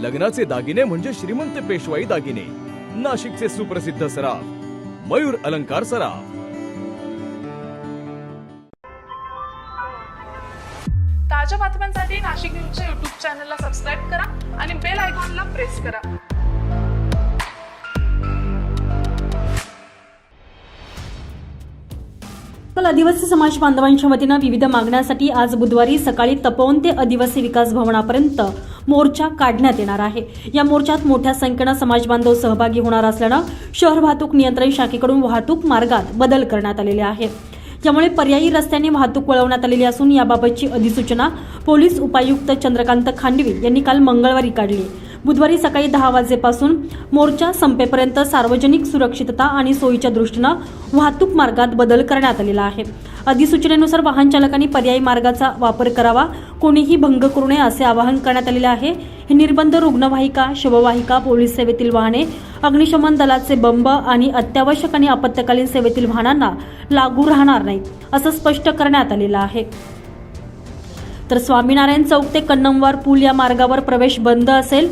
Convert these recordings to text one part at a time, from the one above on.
लग्नाचे दागिने म्हणजे श्रीमंत पेशवाई दागिने. नाशिकचे सुप्रसिद्ध सराफ मयूर अलंकार सराफ. ताज्या बातम्यांसाठी नाशिक न्यूजच्या युट्यूब चॅनलला सबस्क्राईब करा आणि बेल आयकॉनला प्रेस करा. आदिवासी समाज बांधवांच्या वतीनं विविध मागण्यासाठी आज बुधवारी सकाळी तपोवन ते आदिवासी विकास भवनापर्यंत मोर्चा काढण्यात येणार आहे. या मोर्चात मोठ्या संख्येनं समाज बांधव सहभागी होणार असल्यानं शहर वाहतूक नियंत्रण शाखेकडून वाहतूक मार्गात बदल करण्यात आलेले आहे. त्यामुळे पर्यायी रस्त्याने वाहतूक वळवण्यात आलेली असून याबाबतची अधिसूचना पोलीस उपायुक्त चंद्रकांत खांडवी यांनी काल मंगळवारी काढली. बुधवारी सकाळी दहा वाजेपासून मोर्चा संपेपर्यंत सार्वजनिक सुरक्षितता आणि सोयीच्या दृष्टीनं वाहतूक मार्गात बदल करण्यात आलेला आहे. अधिसूचनेनुसार वाहन चालकांनी पर्यायी मार्गाचा वापर करावा कोणीही भंग करू नये असे आवाहन करण्यात आलेले आहे. हे निर्बंध रुग्णवाहिका शववाहिका पोलीस सेवेतील वाहने अग्निशमन दलाचे बंब आणि अत्यावश्यक आणि आपत्कालीन सेवेतील वाहनांना लागू राहणार नाहीत असं स्पष्ट करण्यात आलेलं आहे. तर स्वामीनारायण चौक ते कन्नमवार पूल या मार्गावर प्रवेश बंद असेल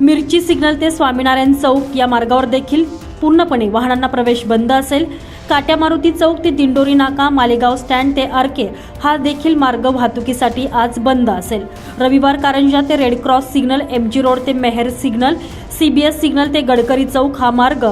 मिरची सिग्नल ते स्वामीनारायण चौक या मार्गावर देखील पूर्णपणे वाहनांना प्रवेश बंद असेल. काट्या मारुती चौक ते दिंडोरी नाका मालेगाव स्टँड ते आरके हा देखील मार्ग वाहतुकीसाठी आज बंद असेल. रविवार कारंजा ते Red Cross signal M G road ते मेहर सिग्नल सीबीएस सिग्नल ते गडकरी चौक हा मार्ग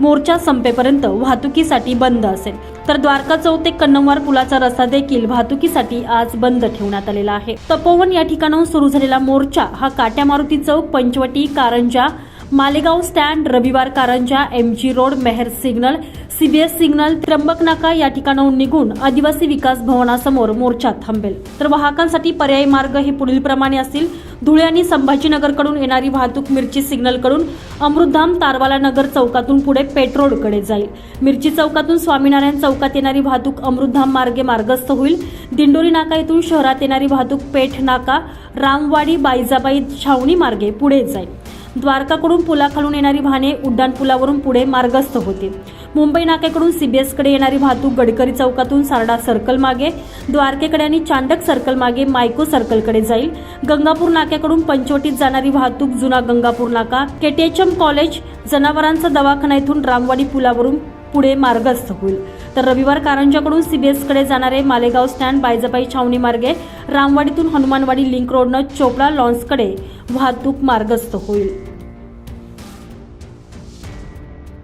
मोर्चा संपेपर्यंत वाहतुकीसाठी बंद असेल. तर द्वारका चौक ते कन्नमवार पुलाचा रस्ता देखील वाहतुकीसाठी आज बंद ठेवण्यात आलेला आहे. तपोवन या ठिकाणाहून सुरू झालेला मोर्चा हा Katya Maruti Chowk Panchavati Karanja Malegaon stand Ravivar Karanja M G road Mehar signal CBS signal Trimbak Naka या ठिकाणाहून निघून आदिवासी विकास भवनासमोर मोर्चा थांबेल. तर वाहकांसाठी पर्यायी मार्ग हे पुढील प्रमाणे असतील. धुळे आणि संभाजीनगरकडून येणारी वाहतूक मिरची सिग्नलकडून अमृतधाम तारवाला नगर चौकातून पुढे पेट्रोलकडे जाईल. मिरची चौकातून स्वामीनारायण चौकात येणारी वाहतूक अमृतधाम मार्गे मार्गस्थ होईल. दिंडोरी नाका येथून शहरात येणारी वाहतूक पेठ नाका रामवाडी बाईजाबाई छावणी मार्गे पुढे जाईल. द्वारकाकडून पुलाखालून येणारी वाहने उड्डाणपुलावरून पुढे मार्गस्थ होतील. मुंबई नाक्याकडून सीबीएसकडे येणारी वाहतूक गडकरी चौकातून सारडा सर्कल मागे द्वारकेकडे आणि चांडक सर्कल मागे मायको सर्कलकडे जाईल. गंगापूर नाक्याकडून पंचवटीत जाणारी वाहतूक जुना गंगापूर नाका. केटीएचएम कॉलेज जनावरांचा दवाखाना येथून रामवाडी पुलावरून पुढे मार्गस्थ होईल. तर रविवार कारंजाकडून सीबीएसकडे जाणारे मालेगाव स्टँड बायजबाई छावणी मार्गे रामवाडीतून हनुमानवाडी लिंक रोडनं चोपडा लॉन्सकडे वाहतूक मार्गस्थ होईल.